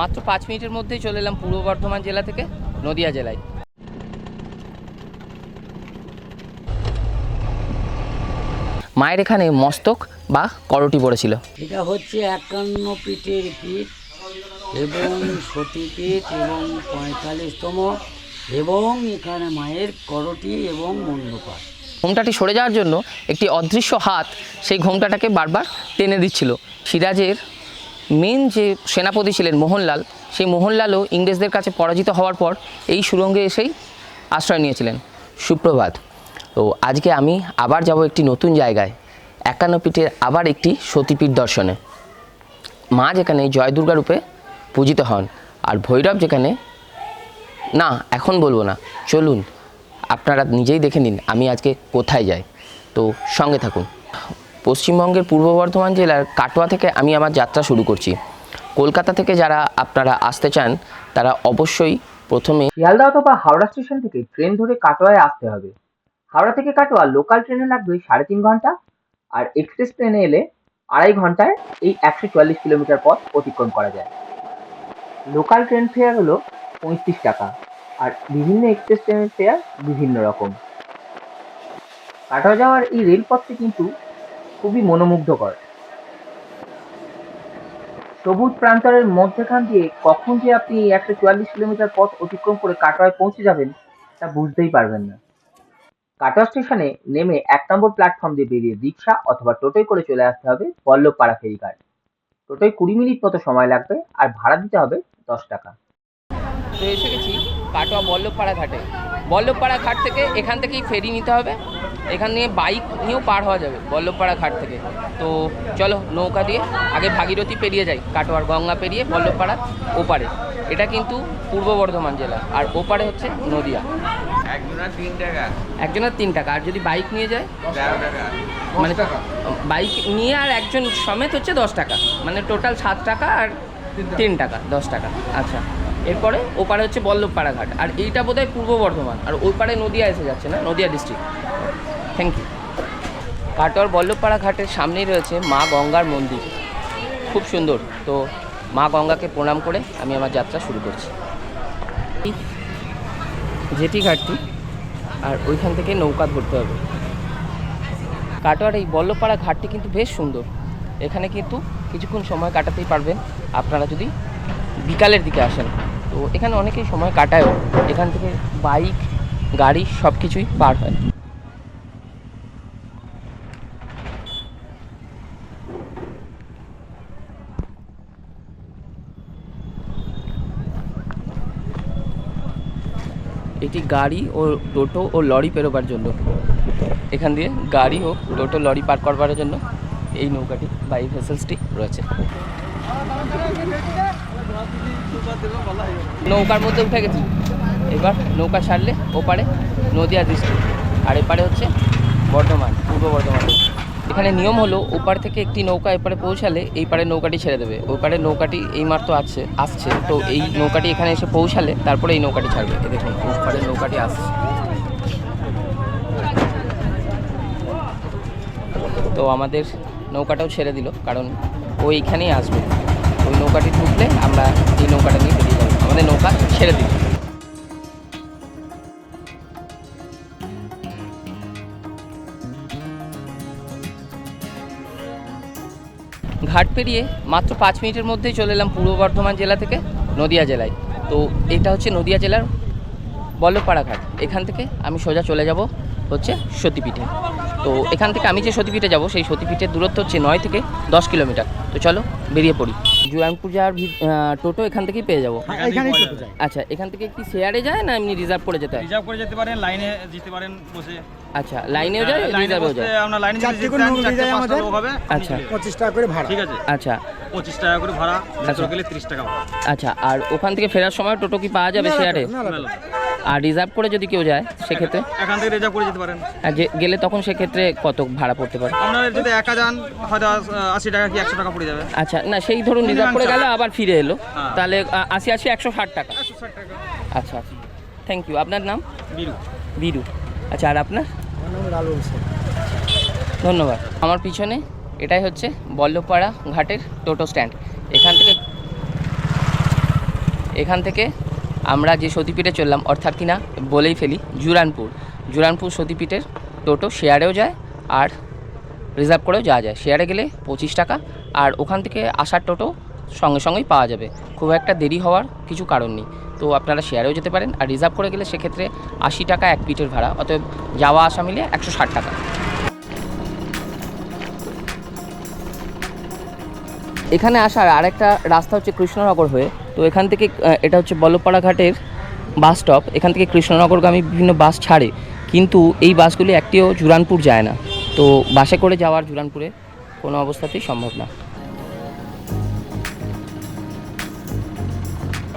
মাত্র পাঁচ মিনিটের মধ্যেই চলে এলাম পূর্ব বর্ধমান জেলা থেকে নদিয়া জেলায়। মায়ের এখানে মস্তক বা করটি পড়েছিল। এটা হচ্ছে একান্ন পিঠের পিঠ এবং সতীপীঠ এবং পঁয়তাল্লিশতম এবং এখানে মায়ের করটি এবং মণ্ডপাত ঘোমটাটি সরে যাওয়ার জন্য একটি অদৃশ্য হাত সেই ঘোমটাটাকে বারবার টেনে দিচ্ছিল। সিরাজের মেন যে সেনাপতি ছিলেন মোহনলাল, সেই মোহনলালও ইংরেজদের কাছে পরাজিত হওয়ার পর এই সুরঙ্গে এসেই আশ্রয় নিয়েছিলেন। সুপ্রভাত। তো আজকে আমি আবার যাব একটি নতুন জায়গায়, একান্ন পীঠের আবার একটি সতীপীঠ দর্শনে। মা যেখানে জয় দুর্গা রূপে পূজিত হন আর ভৈরব যেখানে, না, এখন বলব না, চলুন, আপনারা নিজেই দেখে নিন আমি আজকে কোথায় যাই। তো সঙ্গে থাকুন। পশ্চিমবঙ্গের পূর্ব বর্ধমান জেলার কাটোয়া থেকে আমি আমার যাত্রা শুরু করছি। কলকাতা থেকে যারা আপনারা আসতে চান, তারা অবশ্যই প্রথমে শিয়ালদা অথবা হাওড়া স্টেশন থেকে ট্রেন ধরে কাটোয়ায় আসতে হবে। হাওড়া থেকে কাটোয়া লোকাল ট্রেনে লাগবে সাড়ে তিন ঘণ্টা আর এক্সপ্রেস ট্রেনে এলে আড়াই ঘন্টায় এই একশো চুয়াল্লিশ কিলোমিটার পথ অতিক্রম করা যায়। লোকাল ট্রেন ফেয়ার হলো পঁয়ত্রিশ টাকা আর বিভিন্ন এক্সপ্রেস ট্রেনের ফেয়ার বিভিন্ন রকম। কাটোয়া যাওয়ার এই রেলপথটি কিন্তু খুবই মনোমুগ্ধকর। সবুজ প্রান্তরের মধ্যেখান দিয়ে কখন যে আপনি একশো চুয়াল্লিশ কিলোমিটার পথ অতিক্রম করে কাটোয়ায় পৌঁছে যাবেন, তা বুঝতেই পারবেন না। কাটোয়া স্টেশনে নেমে এক নম্বর প্ল্যাটফর্ম দিয়ে বেরিয়ে রিক্সা অথবা টোটোয় করে চলে আসতে হবে পল্লবপাড়া ফেরিঘাট। টোটোয় কুড়ি মিনিট মতো সময় লাগবে আর ভাড়া দিতে হবে দশ টাকা। তো এসে গেছি কাটোয়া বল্লভপাড়া ঘাটে। বল্লভপাড়া ঘাট থেকে এখান থেকেই ফেরি নিতে হবে। এখান নিয়ে বাইক নিয়েও পার হওয়া যাবে বল্লভপাড়া ঘাট থেকে। তো চলো নৌকা দিয়ে আগে ভাগীরথী পেরিয়ে যাই কাটোয়ার গঙ্গা পেরিয়ে বল্লভপাড়া ওপারে। এটা কিন্তু পূর্ব বর্ধমান জেলা আর ওপারে হচ্ছে নদিয়া। একজনের তিন টাকা। একজনের তিন টাকা আর যদি বাইক নিয়ে যায় মানে বাইক নিয়ে আর একজন সমেত হচ্ছে দশ টাকা মানে টোটাল সাত টাকা আর তিন টাকা দশ টাকা। আচ্ছা। এরপরে ওপারে হচ্ছে বল্লভপাড়া ঘাট আর এইটা বোধহয় পূর্ব বর্ধমান। আর ওই পারে নদিয়া এসে যাচ্ছে না? নদিয়া ডিস্ট্রিক্ট থ্যাংক ইউ কাটোয়ার বল্লভপাড়া ঘাটের সামনেই রয়েছে মা গঙ্গার মন্দির। খুব সুন্দর। তো মা গঙ্গাকে প্রণাম করে আমি আমার যাত্রা শুরু করছি। জেটি ঘাটটি আর ওইখান থেকে নৌকা ধরতে হবে। কাটোয়ার এই বল্লভপাড়া ঘাটটি কিন্তু বেশ সুন্দর। এখানে কিন্তু কিছুক্ষণ সময় কাটাতেই পারবেন। আপনারা যদি বিকালের দিকে আসেন তো এখানে অনেকেই সময় কাটায়ও। এখান থেকে বাইক, গাড়ি সব কিছুই পার হয়। এটি গাড়ি ও টোটো ও লরি পেরোবার জন্য। এখান দিয়ে গাড়ি ও টোটো লরি পার করবার জন্য এই নৌকাটি বা এই ভেসেলসটি রয়েছে। নৌকার মধ্যে উঠে গেছি। এবার নৌকা ছাড়লে ওপারে নদিয়া ডিস্ট্রিক্ট আর এপারে হচ্ছে বর্ধমান, পূর্ব বর্ধমান। এখানে নিয়ম হলো ওপার থেকে একটি নৌকা এপারে পৌঁছালে এই পারে নৌকাটি ছেড়ে দেবে। ওই পারে নৌকাটি এই মাত্র আছে, আসছে। তো এই নৌকাটি এখানে এসে পৌঁছালে তারপরে এই নৌকাটি ছাড়বে। দেখুন ওপারে নৌকাটি আসছে। তো আমাদের নৌকাটাও ছেড়ে দিল, কারণ ও এইখানেই আসবে। ওই নৌকাটি ঢুকলে আমরা এই নৌকাটা নিয়ে বেরিয়ে যাব। আমাদের নৌকা ছেড়ে দিল ঘাট পেরিয়ে মাত্র পাঁচ মিনিটের মধ্যেই চলে এলাম পূর্ব বর্ধমান জেলা থেকে নদিয়া জেলায়। তো এটা হচ্ছে নদিয়া জেলার বল্লভপাড়া ঘাট। এখান থেকে আমি সোজা চলে যাব হচ্ছে সতীপীঠে। তো এখান থেকে আমি যে সতীপীঠে যাব, সেই সতীপীঠের দূরত্ব হচ্ছে নয় থেকে দশ কিলোমিটার। তো চলো বেরিয়ে পড়ি। জুরানপুর যাওয়ার টোটো এখান থেকেই পেয়ে যাব। যায়। আচ্ছা এখান থেকে কি শেয়ারে যায় না এমনি রিজার্ভ করে যেতে হয়? রিজার্ভ করে যেতে পারেন লাইনে যেতে পারেন বসে। আচ্ছা লাইনেও যায় লাইনে রিজার্ভেও যায়? আপনার লাইনে যদি চারটে যেতে করে চান, চারটে যায় পাঁচটা। লোক হবে। আচ্ছা। পঁচিশ টাকা করে ভাড়া। ঠিক আছে। আচ্ছা। পঁচিশ টাকা করে ভাড়া আচ্ছা। ভেতরে গেলে ত্রিশ টাকা আচ্ছা আর ওখান থেকে ফেরার সময় টোটো কি পাওয়া যাবে শেয়ারে। আর রিজার্ভ করে যদি কেউ যায় সেক্ষেত্রে? এখান থেকে রিজার্ভ করে যেতে পারেন। আর যে গেলে তখন সেক্ষেত্রে কত ভাড়া পড়তে পারে? আপনার যদি একা যান হয়তো আশি টাকা কি একশো টাকা পড়ে যাবে। আচ্ছা না সেই ধরুন রিজার্ভ করে গেল আবার ফিরে এলো। হ্যাঁ। তাহলে আশি আশি একশো ষাট টাকা। আচ্ছা আচ্ছা। থ্যাংক ইউ আপনার নাম? বিরু। বিরু। আচ্ছা আর আপনার? ধন্যবাদ। আমার পিছনে এটাই হচ্ছে বল্লভপাড়া ঘাটের টোটো স্ট্যান্ড। এখান থেকে এখান থেকে আমরা যে সতীপীঠে চললাম, অর্থাৎ কিনা বলেই ফেলি, জুরানপুর। জুরানপুর সতীপীঠের টোটো শেয়ারেও যায় আর রিজার্ভ করেও যাওয়া যায়। শেয়ারে গেলে পঁচিশ টাকা আর ওখান থেকে আসার টোটো সঙ্গে সঙ্গেই পাওয়া যাবে। খুব একটা দেরি হওয়ার কিছু কারণ নেই। তো আপনারা শেয়ারেও যেতে পারেন। আর রিজার্ভ করে গেলে সেক্ষেত্রে আশি টাকা এক পিঠের ভাড়া, অতএব যাওয়া আসা মিলিয়ে একশো ষাট টাকা। এখানে আসার আরেকটা রাস্তা হচ্ছে কৃষ্ণনগর হয়ে। তো এখান থেকে এটা হচ্ছে বল্লভপাড়া ঘাটের বাস স্টপ এখান থেকে কৃষ্ণনগরগামী বিভিন্ন বাস ছাড়ে। কিন্তু এই বাসগুলি একটিও জুরানপুর যায় না। তো বাসে করে যাওয়ার জুরানপুরে কোনো অবস্থাতেই সম্ভব না।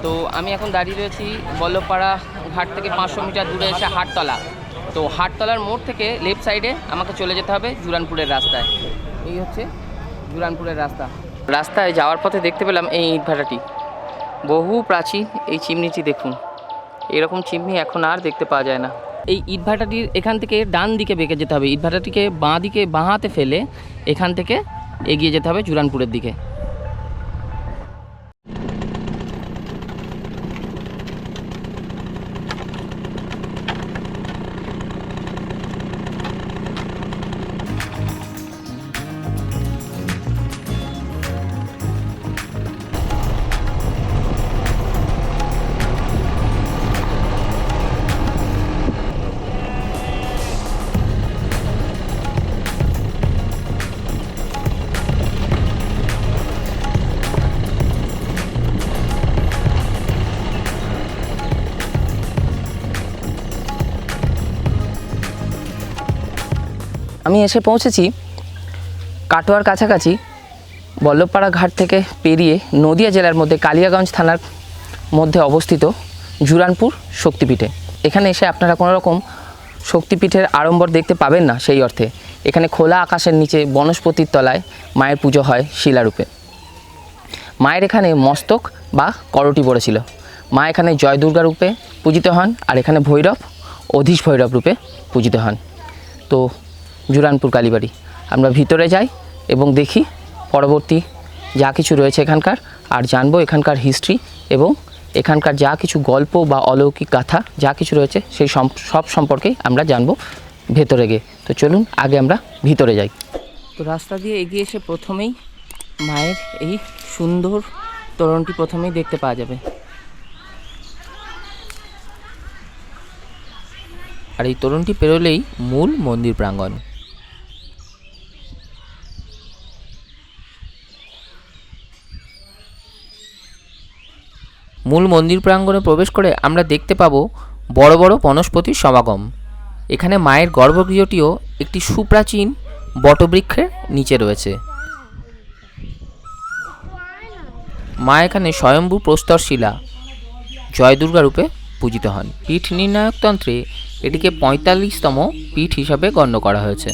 তো আমি এখন দাঁড়িয়ে রয়েছি বল্লভপাড়া ঘাট থেকে পাঁচশো মিটার দূরে এসে হাটতলা। তো হাটতলার মোড় থেকে লেফট সাইডে আমাকে চলে যেতে হবে জুরানপুরের রাস্তায়। এই হচ্ছে জুরানপুরের রাস্তা। রাস্তায় যাওয়ার পথে দেখতে পেলাম এই ইটভাটাটি। বহু প্রাচীন এই চিমনিটি দেখুন। এরকম চিমনি এখন আর দেখতে পাওয়া যায় না। এই ইটভাটাটির এখান থেকে ডান দিকে বেঁকে যেতে হবে। ইটভাটাটিকে বাঁ দিকে বাঁ হাতে ফেলে এখান থেকে এগিয়ে যেতে হবে জুরানপুরের দিকে। আমি এসে পৌঁছেছি কাটোয়ার কাছাকাছি, বল্লভপাড়া ঘাট থেকে পেরিয়ে নদিয়া জেলার মধ্যে কালিয়াগঞ্জ থানার মধ্যে অবস্থিত জুরানপুর শক্তিপীঠে। এখানে এসে আপনারা কোনো রকম শক্তিপীঠের আড়ম্বর দেখতে পাবেন না সেই অর্থে। এখানে খোলা আকাশের নিচে বনস্পতির তলায় মায়ের পুজো হয় শিলারূপে। মায়ের এখানে মস্তক বা করটি পড়েছিল। মা এখানে জয় দুর্গা রূপে পূজিত হন আর এখানে ভৈরব, অধীশ ভৈরব রূপে পূজিত হন। তো জুরানপুর কালীবাড়ি। আমরা ভিতরে যাই এবং দেখি পরবর্তী যা কিছু রয়েছে এখানকার আর জানব এখানকার হিস্ট্রি এবং এখানকার যা কিছু গল্প বা অলৌকিক গাথা, যা কিছু রয়েছে সেই সব সম্পর্কেই আমরা জানব ভেতরে গিয়ে। তো চলুন আগে আমরা ভিতরে যাই। তো রাস্তা দিয়ে এগিয়ে এসে প্রথমেই মায়ের এই সুন্দর তোরণটি প্রথমেই দেখতে পাওয়া যাবে। আর এই তোরণটি পেরোলেই মূল মন্দির প্রাঙ্গণ। মূল মন্দির প্রাঙ্গণে প্রবেশ করে আমরা দেখতে পাবো বড় বড় বনস্পতির সমাগম। এখানে মায়ের গর্ভগৃহটিও একটি সুপ্রাচীন বটবৃক্ষের নিচে রয়েছে। মা এখানে স্বয়ম্ভু প্রস্তর শিলা জয় দুর্গা রূপে পূজিত হন। পীঠ নির্ণায়কতন্ত্রে এটিকে পঁয়তাল্লিশতম পীঠ হিসাবে গণ্য করা হয়েছে।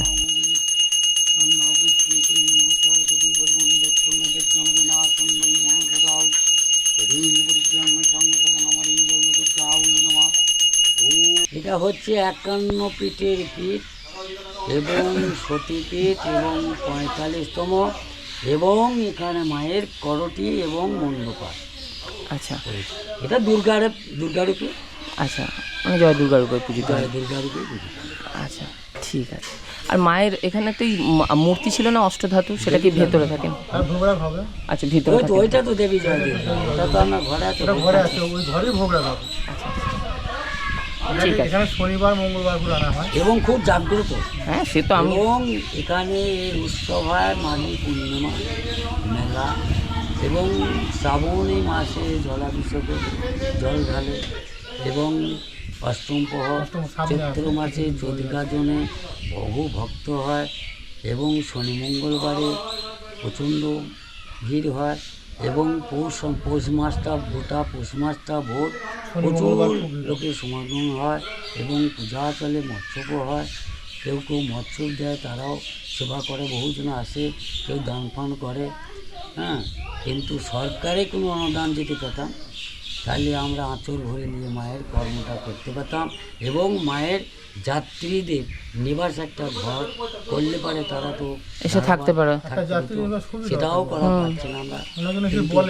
হচ্ছে একান্ন পিঠের পিঠ এবং সতীপীঠ এবং পঁয়তাল্লিশতম এবং এখানে মায়ের করটি এবং মণ্ডপা আচ্ছা। এটা দুর্গার দুর্গারূপে আচ্ছা মানে জয় দুর্গা রূপে পূজিত হয় দুর্গারূপে পূজিত আচ্ছা ঠিক আছে। আর মায়ের এখানে তো মূর্তি ছিল না অষ্টধাতু সেটা কি ভেতরে থাকেন আচ্ছা ভিতরে থাকে। ওইটা তো দেবী জয় দুর্গা। ওটা তো আমার ঘরে আছে ঘরে আছে ওই ঘরেই ভোগ রাখা হবে ঠিক আছে। এখানে শনিবার মঙ্গলবার করে আনা হয়। এবং খুব জাগ্রত। হ্যাঁ সে তো আমি এবং এখানে উৎসব হয় মাঘী পূর্ণিমা মেলা। এবং শ্রাবণী মাসে জলাভিষেকে জল ঢালে। এবং অষ্টম প্রহর চৈত্র মাসে জ্যোতিকাজনে বহু ভক্ত হয়। এবং শনি মঙ্গলবারে প্রচণ্ড ভিড় হয়। এবং পৌষ পৌষ মাসটা গোটা পৌষ মাসটা ভোর প্রচুর লোকের সমাগম হয় এবং পূজা চলে মৎস্যও হয়। কেউ কেউ মৎস্য দেয় তারাও সেবা করে বহুজন আসে কেউ দান ফান করে হ্যাঁ? কিন্তু সরকারে কোনো অনুদান যদি পেতাম তাহলে আমরা আঁচল ভরে নিয়ে মায়ের কর্মটা করতে পেতাম এবং মায়ের যাত্রীদের নিবাস একটা ঘর করলে পারে তারা তো এসে থাকতে পারে। একটা যাত্রী নিবাস খুবই সেটাও করা পারছে না আমরা।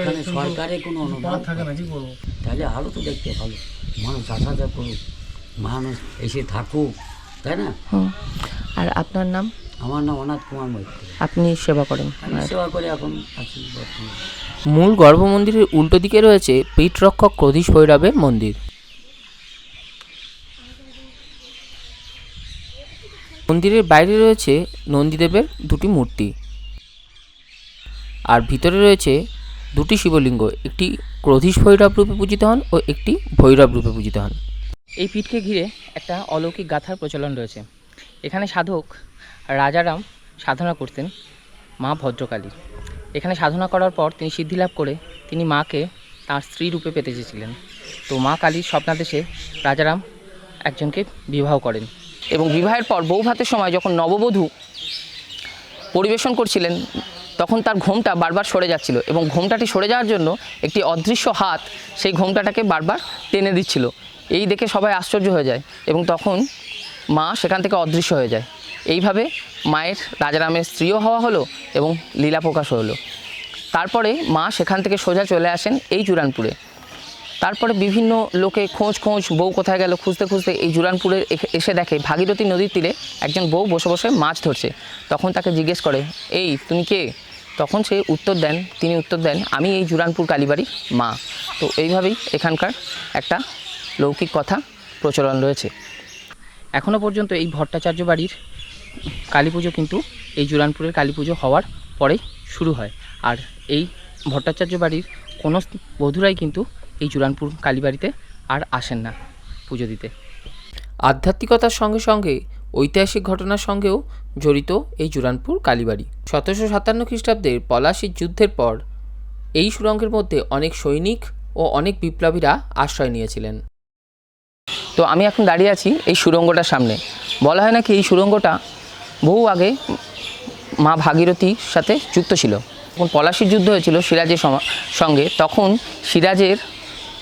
এখানে সরকারের কোনো অনুদান থাকে না কি করব? তাহলে আরও তো দেখতে ভালো। মানুষ আসা যা করুক মানুষ এসে থাকুক তাই না? আর আপনার নাম? আমার নাম অনাথ কুমার মৈত্র। আপনি সেবা করেন। সেবা করে এখন আছি মূল গর্ভ মন্দিরের উল্টো দিকে রয়েছে পীঠরক্ষক ক্রোধীশ ভৈরবের মন্দির। মন্দিরের বাইরে রয়েছে নন্দীদেবের দুটি মূর্তি। আর ভিতরে রয়েছে দুটি শিবলিঙ্গ, একটি ক্রোধীশ ভৈরব রূপে পূজিত হন ও একটি ভৈরব রূপে পূজিত হন। এই পীঠকে ঘিরে একটা অলৌকিক গাথার প্রচলন রয়েছে। এখানে সাধক রাজারাম সাধনা করতেন মা ভদ্রকালী। এখানে সাধনা করার পর তিনি সিদ্ধিলাভ করে তিনি মাকে তার স্ত্রী রূপে পেতে চেয়েছিলেন। তো মা কালীর স্বপ্নাদেশে রাজারাম একজনকে বিবাহ করেন। এবং বিবাহের পর বউ ভাতের সময় যখন নববধূ পরিবেশন করছিলেন, তখন তার ঘোমটা বারবার সরে যাচ্ছিল এবং ঘোমটাটি সরে যাওয়ার জন্য একটি অদৃশ্য হাত সেই ঘোমটাটাকে বারবার টেনে দিচ্ছিল। এই দেখে সবাই আশ্চর্য হয়ে যায় এবং তখন মা সেখান থেকে অদৃশ্য হয়ে যায়। এইভাবে মায়ের রাজারামের স্ত্রীও হওয়া হলো এবং লীলা প্রকাশ হলো। তারপরে মা সেখান থেকে সোজা চলে আসেন এই জুরানপুরে তারপরে বিভিন্ন লোকে খোঁজ খোঁজ বউ কোথায় গেল খুঁজতে খুঁজতে এই জুরানপুরে এসে দেখে ভাগীরথী নদীর তীরে একজন বউ বসে বসে মাছ ধরছে। তখন তাকে জিজ্ঞেস করে, এই, তুমি কে? তখন সে উত্তর দেন, তিনি উত্তর দেন, আমি এই জুরানপুর কালীবাড়ির মা। তো এইভাবেই এখানকার একটা লৌকিক কথা প্রচলন রয়েছে। এখনও পর্যন্ত এই ভট্টাচার্য বাড়ির কালী পুজো কিন্তু এই জুরানপুরের কালী পুজো হওয়ার পরেই শুরু হয়। আর এই ভট্টাচার্য বাড়ির কোনো বধুরাই কিন্তু এই জুরানপুর কালীবাড়িতে আর আসেন না পুজো দিতে। আধ্যাত্মিকতার সঙ্গে সঙ্গে ঐতিহাসিক ঘটনার সঙ্গেও জড়িত এই জুরানপুর কালীবাড়ি। সতেরোশো সাতান্ন খ্রিস্টাব্দের পলাশির যুদ্ধের পর এই সুরঙ্গের মধ্যে অনেক সৈনিক ও অনেক বিপ্লবীরা আশ্রয় নিয়েছিলেন। তো আমি এখন দাঁড়িয়ে আছি এই সুরঙ্গটার সামনে। বলা হয় নাকি এই সুরঙ্গটা বহু আগে মা ভাগীরথীর সাথে যুক্ত ছিল। যখন পলাশির যুদ্ধ হয়েছিল সিরাজের সঙ্গে তখন সিরাজের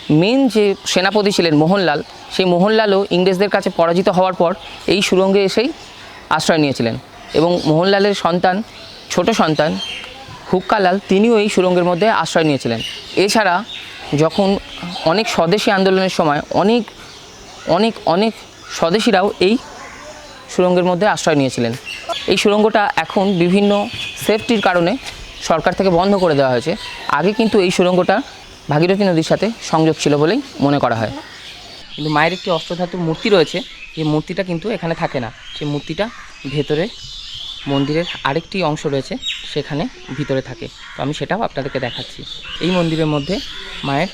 মেন যে সেনাপতি ছিলেন মোহনলাল, সেই মোহনলালও ইংরেজদের কাছে পরাজিত হওয়ার পর এই সুরঙ্গে এসেই আশ্রয় নিয়েছিলেন। এবং মোহনলালের সন্তান, ছোট সন্তান হুক্কালাল, তিনিও এই সুরঙ্গের মধ্যে আশ্রয় নিয়েছিলেন। এছাড়া যখন অনেক স্বদেশী আন্দোলনের সময় অনেক অনেক অনেক স্বদেশীরাও এই সুড়ঙ্গের মধ্যে আশ্রয় নিয়েছিলেন। এই সুড়ঙ্গটা এখন বিভিন্ন সেফটির কারণে সরকার থেকে বন্ধ করে দেওয়া হয়েছে। আগে কিন্তু এই সুড়ঙ্গটা ভাগীরথী নদীর সাথে সংযোগ ছিল বলেই মনে করা হয়। কিন্তু মায়ের একটি অষ্টধাতু মূর্তি রয়েছে যে মূর্তিটা কিন্তু এখানে থাকে না। সেই মূর্তিটা ভেতরে মন্দিরের আরেকটি অংশ রয়েছে সেখানে ভিতরে থাকে। তো আমি সেটাও আপনাদেরকে দেখাচ্ছি। এই মন্দিরের মধ্যে মায়ের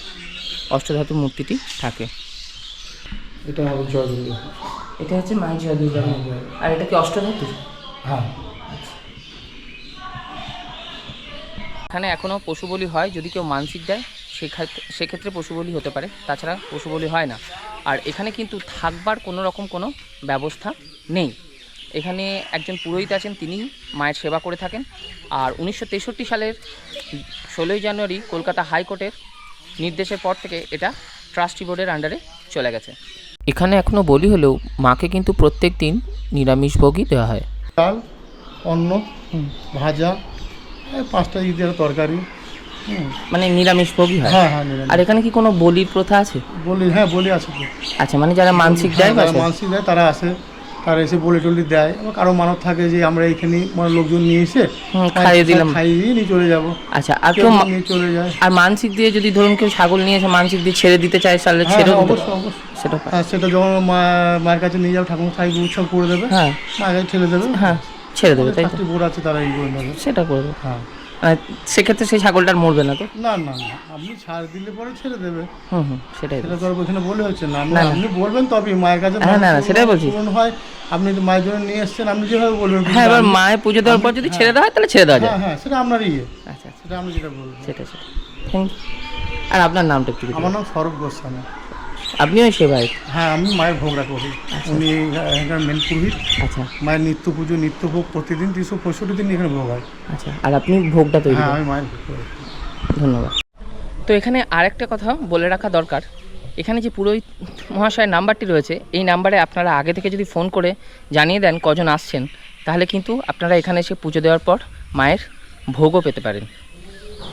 অষ্টধাতু মূর্তিটি থাকে। এটা হবে জয় দুর্গা এটা হচ্ছে মায়ের জয় দুর্গা আর এটা কি অষ্টধাতু? হ্যাঁ। এখানে এখনও পশু বলি হয় যদি কেউ মানসিক দেয় সেক্ষেত্রে পশু বলি হতে পারে, তাছাড়া পশু বলি হয় না। আর এখানে কিন্তু থাকবার কোনো রকম কোনো ব্যবস্থা নেই। এখানে একজন পুরোহিত আছেন, তিনি মায়ের সেবা করে থাকেন। আর উনিশশো তেষট্টি সালের ষোলোই জানুয়ারি কলকাতা হাইকোর্টের নির্দেশের পর থেকে এটা ট্রাস্টি বোর্ডের আন্ডারে চলে গেছে। এখানে এখনও বলি হলেও মাকে কিন্তু প্রত্যেক দিন নিরামিষভোগই দেওয়া হয়। ডাল, অন্ন, ভাজা পাঁচটা ঈদের তরকারি মানে নিরামিষভোগই হয়। হ্যাঁ হ্যাঁ নিরামিষ। আর এখানে কি কোনো বলির প্রথা আছে? বলি হ্যাঁ বলি আছে তো। আচ্ছা মানে যারা মানসিক দেয় হ্যাঁ, বা যারা মানসিক দেয় তারা আসে। তারা এসে বলি টলি দেয়। আবার কারও মানব থাকে যে আমরা এইখানে মানে লোকজন নিয়ে এসে হুম, খাইয়ে দিলাম। খাইয়ে দিয়ে নিয়ে চলে যাব। আচ্ছা আর কেউ কেউ মা- নিয়ে চলে যায়। আর মানসিক দিয়ে যদি ধরুন কেউ ছাগল নিয়ে এসে মানসিক দিয়ে ছেড়ে দিতে চায় তাহলে হ্যাঁ ছেড়েও হ্যাঁ, দিতে অবশ্যই অবশ্যই। সেটা হ্যাঁ। সেটা যখন মা মায়ের কাছে নিয়ে যাব ঠাকুর সাহেব উৎসব করে দেবে হ্যাঁ। মায়ের কাছে ঠেলে দেবে। হ্যাঁ ছেড়ে দেবে তাই তো? চারটি বোর্ড আছে তারা এই করে নেবে। সেটা করবে হ্যাঁ। সেক্ষেত্রে সেই ছাগলটা আর মরবে না তো? না না না। আপনি ছাড় দিলে পরে ছেড়ে দেবে। হুম হুম সেটাই সেটা তো আর ওখানে বলে হচ্ছে না। আপনি। আপনি বলবেন তবে মায়ের কাছে হ্যাঁ, না, না, সেটাই বলছি। পূরণ হয়। আপনি তো মায়ের জন্য নিয়ে এসেছেন আপনি যেভাবে বলবেন হ্যাঁ এবার মায়ের পুজো দেওয়ার পর যদি ছেড়ে দেওয়া হয় তাহলে ছেড়ে দেওয়া যায়। হ্যাঁ হ্যাঁ সেটা আপনার ইয়ে। আচ্ছা আচ্ছা। সেটা আমি যেটা বলব। সেটা সেটা থ্যাংক আর আপনার নামটা একটু আমার নাম সৌরভ গোস্বামী। আপনিও সেবায় হ্যাঁ আমি মায়ের ভোগ রাখি উনি এখানকার মেন পুরোহিত। আচ্ছা। মায়ের নিত্য পুজো নিত্য ভোগ প্রতিদিন তিনশো পঁয়ষট্টি দিন এখানে ভোগ হয়। আচ্ছা আর আপনি ভোগটা তৈরি হ্যাঁ আমি মায়ের ভোগ ধন্যবাদ। তো এখানে আরেকটা কথা বলে রাখা দরকার। এখানে যে পুরোহিত মহাশয়ের নাম্বারটি রয়েছে এই নাম্বারে আপনারা আগে থেকে যদি ফোন করে জানিয়ে দেন কজন আসছেন তাহলে কিন্তু আপনারা এখানে এসে পুজো দেওয়ার পর মায়ের ভোগও পেতে পারেন।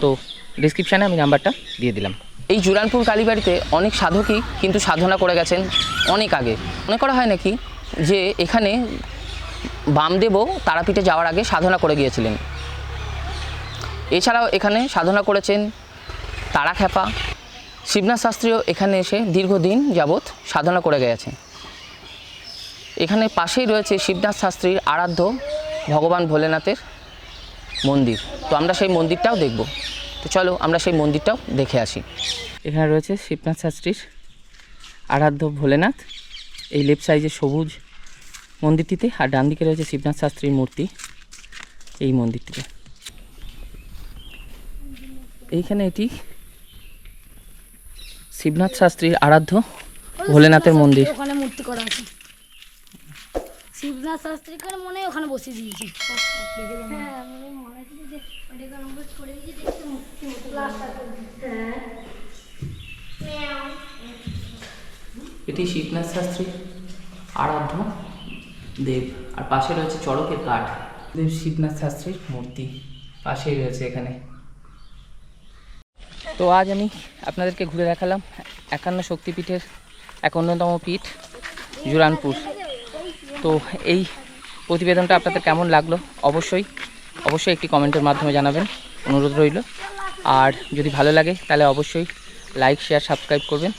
তো ডিসক্রিপশানে আমি নাম্বারটা দিয়ে দিলাম। এই জুরানপুর কালীবাড়িতে অনেক সাধকই কিন্তু সাধনা করে গেছেন অনেক আগে। মনে করা হয় নাকি যে এখানে বামদেবও তারাপীঠে যাওয়ার আগে সাধনা করে গিয়েছিলেন? এছাড়াও এখানে সাধনা করেছেন তারা খ্যাপা। শিবনাথ শাস্ত্রীও এখানে এসে দীর্ঘদিন যাবৎ সাধনা করে গেছে এখানে পাশেই রয়েছে শিবনাথ শাস্ত্রীর আরাধ্য ভগবান ভোলেনাথের মন্দির। তো আমরা সেই মন্দিরটাও দেখব। তো চলো আমরা সেই মন্দিরটাও দেখে আসি। এখানে রয়েছে শিবনাথ শাস্ত্রীর আরাধ্য ভোলেনাথ। এই লেফট সাইজে সবুজ মন্দিরটিতে আর ডান দিকে রয়েছে শিবনাথ শাস্ত্রীর মূর্তি এই মন্দিরটিতে। এইখানে এটি শিবনাথ শাস্ত্রীর আরাধ্য ভোলেনাথের মন্দির। ওখানে মূর্তি করা আছে। শিবনাথ মনে হয় ওখানে বসিয়ে দিয়েছে। হ্যাঁ আমি মনে হচ্ছে যে ওটাকে নম্বর করে দিয়েছে হ্যাঁ। এটি শিবনাথ শাস্ত্রীর আরাধ্য, দেব। আর পাশে রয়েছে চড়কের কাঠ। দেব শিবনাথ শাস্ত্রীর মূর্তি, পাশেই রয়েছে এখানে। তো আজ আমি আপনাদেরকে ঘুরে দেখালাম একান্ন শক্তিপীঠের এক অন্যতম পীঠ, জুরানপুর। তো এই প্রতিবেদনটা আপনাদের কেমন লাগল? অবশ্যই অবশ্যই একটি কমেন্টের মাধ্যমে জানাবেন। অনুরোধ রইল। আর যদি ভালো লাগে, তাহলে অবশ্যই লাইক শেয়ার সাবস্ক্রাইব করবেন।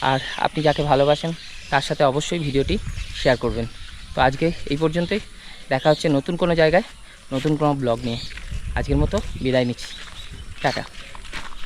আর আপনি যাকে ভালোবাসেন, তার সাথে অবশ্যই ভিডিওটি শেয়ার করবেন। তো আজকে এই পর্যন্তই। দেখা হচ্ছে নতুন কোনো জায়গায়, নতুন কোনো ব্লগ নিয়ে। আজকের মতো বিদায় নিচ্ছি। টাটা।